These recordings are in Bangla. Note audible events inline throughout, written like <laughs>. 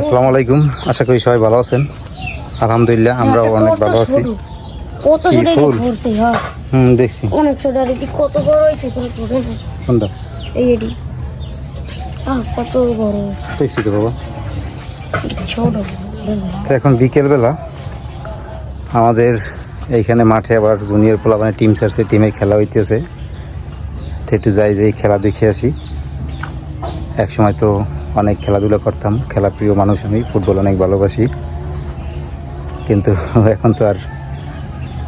আসসালামু আলাইকুম। আশা করি সবাই ভালো আছেন। আলহামদুলিল্লাহ আমরাও অনেক ভালো আছি। কত ছোট ঘুরছে হ্যাঁ। হুম দেখছি। অনেক ছোট আর এটি কত বড় হয়েছে? কোনো ছোট না। কোনটা? এই এটি। আহ কত বড়। দেখছি তো বাবা। ছোট। তো এখন বিকেলবেলা আমাদের এইখানে মাঠে আবার জুনিয়র পোলাপানে টিম ছাড়ছে টিমে খেলা হইতেছে। তো একটু যাই যাই খেলা দেখে আসি। এক সময় তো অনেক খেলাধুলা করতাম। খেলা প্রিয় মানুষ আমি, ফুটবল অনেক ভালোবাসি। কিন্তু <laughs> এখন তো আর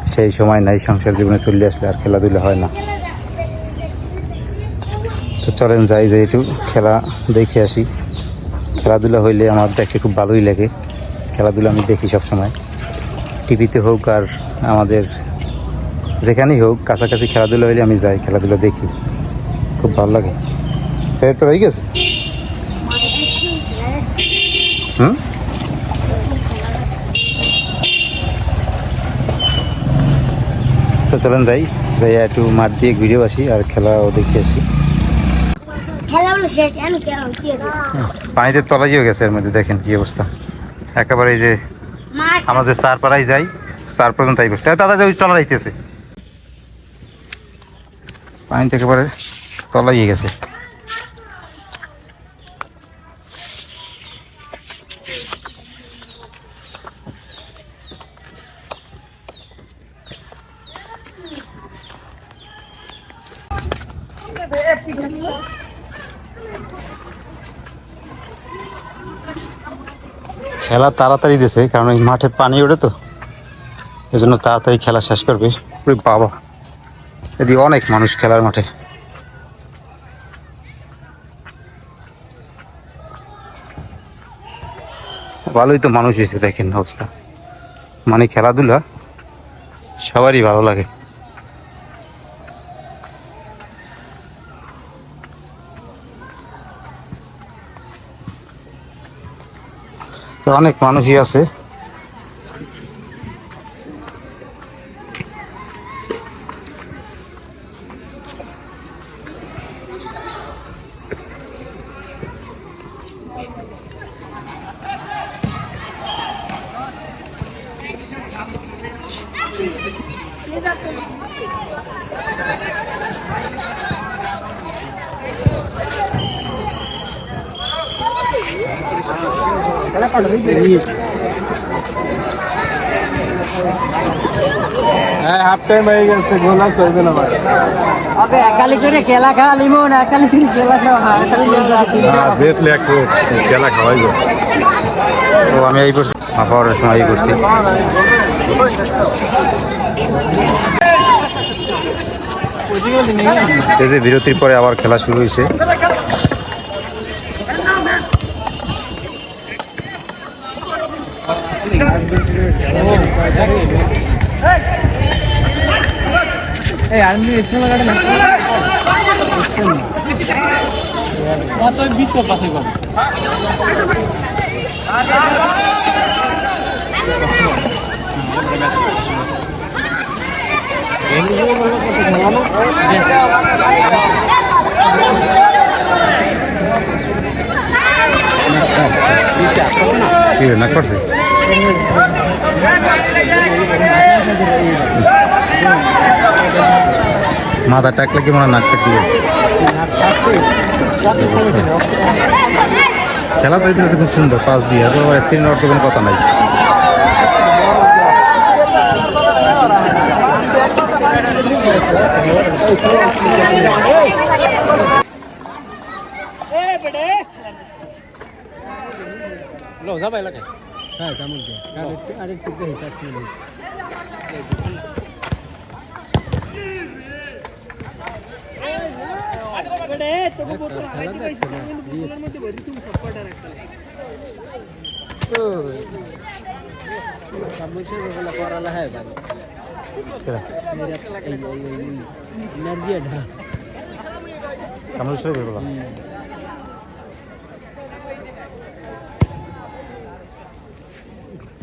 সেই সময় নাই, সংসার জীবনে চলে আসলে আর খেলাধুলা হয় না। তো চলেন যাই যাই একটু খেলা দেখে আসি। খেলাধুলা হইলে আমার দেখে খুব ভালোই লাগে। খেলাধুলা আমি দেখি সব সময় টিভিতে হোক আর আমাদের যেখানেই হোক, কাছাকাছি খেলাধুলা হইলে আমি যাই, খেলাধুলা দেখি। খুব ভালো লাগে। পেট হয়ে গেছে? হুম? তো চলেন যাই যাই একটু মাঠ দিয়ে ঘুরে আসি আর খেলাও দেখে আসি? পানিতে তলাই হয়ে গেছে এর মধ্যে দেখেন কি অবস্থা। একেবারে এই যে আমাদের চার পাড়ায় যাই চার পর্যন্ত তাই করছে দাদা যে ওই তলা যাইতেছে পানিতে একেবারে তলাইয়ে গেছে। খেলা তাড়াতাড়ি দিছে কারণ এই মাঠে পানি ওঠে তো। এই জন্য তাড়াতাড়ি খেলা শেষ করবে। ওরে বাবা। এদি অনেক মানুষ খেলার মাঠে। ভালোই তো মানুষ এসে দেখেন অবস্থা। মানে খেলাধুলা সবারই ভালো লাগে। অনেক মানুষই আছে। হ্যাঁ হাফ টাইম হয়ে গেছে গোল আবে একালি করে একালি করে হ্যাঁ খাওয়াই তো আমি এই করছি সময় এই করছি। এই যে বিরতির পরে আবার খেলা শুরু হয়েছে। এই আর্মি স্কুল লাগাতে না কত বিট পাশে কর রে, নাক করছে মাথা টাকলে কি মনে নাক গেছে? খেলা তো হইতেছে খুব সুন্দর পাঁচ দিয়ে। এত অ্যাক্সিডেন্ট হওয়ার তো কোনো কথা নাই। লো যাবা এলাকায়। হ্যাঁ কেমন কে আরেকটু যাই পাঁচ মিনিট। করালা হ্যাঁ ভালো এনার্জি কামড়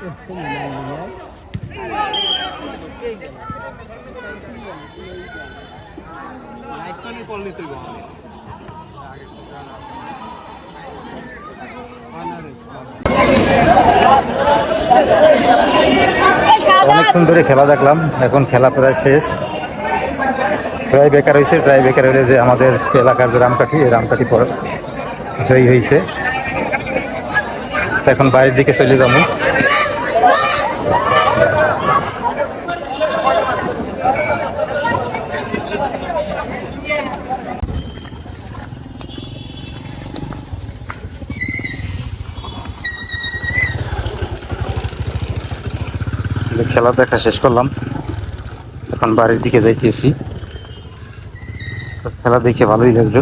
অনেকক্ষণ ধরে খেলা দেখলাম, এখন খেলা প্রায় শেষ। ট্রাই বেকার হয়েছে, ট্রাই বেকার হলে যে আমাদের এলাকার যে রামকাঠি, এই রামকাঠি পর জয়ী হয়েছে। এখন বাইরের দিকে চলে যাব। যে খেলা দেখা শেষ করলাম। এখন বাড়ির দিকে যাইতেছি। তো খেলা দেখে ভালোই লাগল।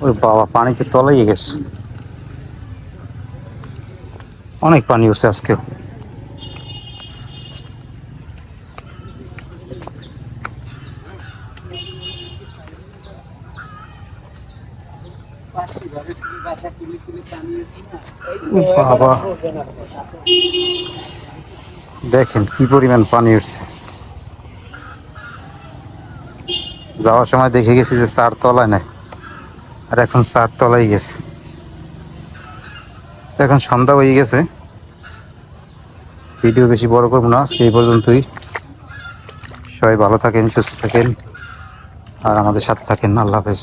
ওই বাবা পানিতে তলাই গেছে। অনেক পানি উঠছে আজকেও। দেখেন কি পরিমাণ পানি উঠছে। যাওয়ার সময় দেখে গেছি যে চার তলায় নাই। আর এখন চার তলায় গেছে। এখন সন্ধ্যা হয়ে গেছে। ভিডিও বেশি বড় করব না, আজকে এই পর্যন্তই। সবাই ভালো থাকেন, সুস্থ থাকেন। আর আমাদের সাথে থাকেন, আল্লাহ হাফেজ।